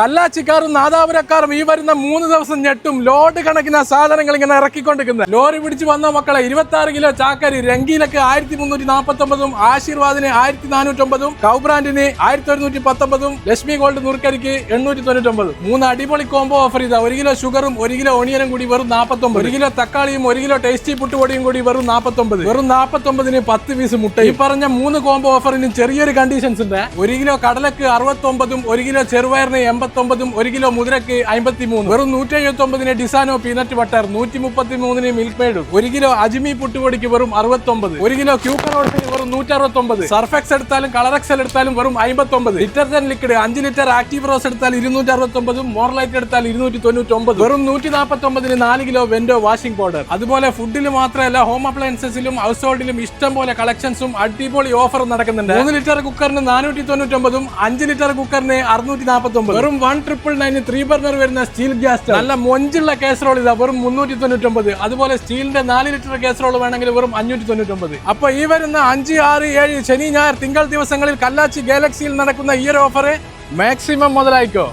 കല്ലാച്ചിക്കാരും നാദാപുരക്കാരും ഈ വരുന്ന മൂന്ന് ദിവസം ഞെട്ടും. ലോഡ് കണക്കിന് സാധനങ്ങൾ ഇങ്ങനെ ഇറക്കിക്കൊണ്ടിരിക്കുന്നത് ലോറി പിടിച്ച് വന്ന മക്കളെ ഇരുപത്തി ആറ് കിലോ ചാക്കരി രംഗീലക്ക് ആയിരത്തി മുന്നൂറ്റി നാൽപ്പത്തി ഒമ്പതും ആശീർവാദിന് ആയിരത്തി നാനൂറ്റൊമ്പതും കൗബ്രാൻഡിന് ആയിരത്തി ഒരുന്നൂറ്റി പത്തൊമ്പതും ലക്ഷ്മി ഗോൾഡ് നുറുക്കരിക്ക് എണ്ണൂറ്റി തൊണ്ണൂറ്റൊമ്പത് മൂന്ന് അടിപൊളി കോംബോ ഓഫർ ചെയ്ത. ഒരു കിലോ ഷുഗറും ഒരു കിലോ ഒണിയനും കൂടി വെറും നാൽപ്പത്തൊമ്പത് ഒരു കിലോ തക്കാളിയും ഒരു കിലോ ടേസ്റ്റി പുട്ടുപൊടിയും കൂടി വെറും നാൽപ്പത്തൊമ്പത് വെറും നാൽപ്പത്തൊമ്പതിന് പത്ത് പീസ് മുട്ട ഈ പറഞ്ഞ മൂന്ന് കോംബോ ഓഫറിന് ചെറിയൊരു കണ്ടീഷൻസ് ഉണ്ട്. ഒരു കിലോ കടലക്ക് അറുപത്തൊമ്പതും ഒരു കിലോ ചെറുപയറിന് എൺപത്തൊമ്പതും ഒരു കിലോ മുതിരക്ക് അമ്പത്തി മൂന്ന് വെറും നൂറ്റി എഴുപത്തി ഒമ്പതിന് ഡിസാനോ പീനട്ട് ബട്ടർ നൂറ്റി മുപ്പത്തി മൂന്നിന് മിൽക്ക് മെയ്ഡും ഒരു കിലോ അജ്മി പുട്ടുപൊടിക്ക് വെറും അറുപത്തൊമ്പത്. ഒരു കിലോ ക്യൂക്കർ ഓട്ടിന് വെറും നൂറ്റി അറുപത്തൊമ്പത് സർഫെക്സ് എടുത്താലും കളർ എക്സൽ എടുത്താലും വെറും അമ്പത്തൊമ്പത്. ഡിറ്റർജന്റ് ലിക്വിഡ് അഞ്ച് ലിറ്റർ ആക്റ്റീവ് റോസ് എടുത്താൽ ഇരുന്നൂറ്റി അറുപത്തൊമ്പതും മോർലൈറ്റ് എടുത്താൽ ഇരുന്നൂറ്റി തൊണ്ണൂറ്റി ഒമ്പത് വെറും നൂറ്റി നാൽപ്പത്തി ഒമ്പതിന് നാല് കിലോ വെൻഡോ വാഷിംഗ് പൗഡർ. അതുപോലെ ഫുഡിൽ മാത്രമല്ല ഹോം അപ്ലയൻസസിലും ഹൗസ് ഹോൾഡിലും ഇഷ്ടം പോലെ കളക്ഷൻസും അടിപൊളി ഓഫറും നടക്കുന്നുണ്ട്. മൂന്ന് ലിറ്റർ കുക്കറിന് നാനൂറ്റി തൊണ്ണൂറ്റി ഒമ്പതും അഞ്ച് ലിറ്റർ കുക്കറിന് അറുന്നൂറ്റി നാൽപ്പത്തി ഒമ്പത് വെറും one triple nine three burner വരുന്ന സ്റ്റീൽ ഗ്യാസ് നല്ല മൊഞ്ചുള്ള കാസറോൾ ഇതാ വെറും മുന്നൂറ്റി തൊണ്ണൂറ്റൊമ്പത് അതുപോലെ സ്റ്റീലിന്റെ നാല് ലിറ്റർ കാസറോൾ വേണമെങ്കിൽ വെറും അഞ്ഞൂറ്റി തൊണ്ണൂറ്റൊമ്പത് അപ്പൊ ഈ വരുന്ന അഞ്ച് ആറ് ഏഴ് ശനി ഞായർ തിങ്കൾ ദിവസങ്ങളിൽ കല്ലാച്ചി ഗാലക്സിയിൽ നടക്കുന്ന ഈ ഒരു ഓഫർ മാക്സിമം മുതലായിക്കോ.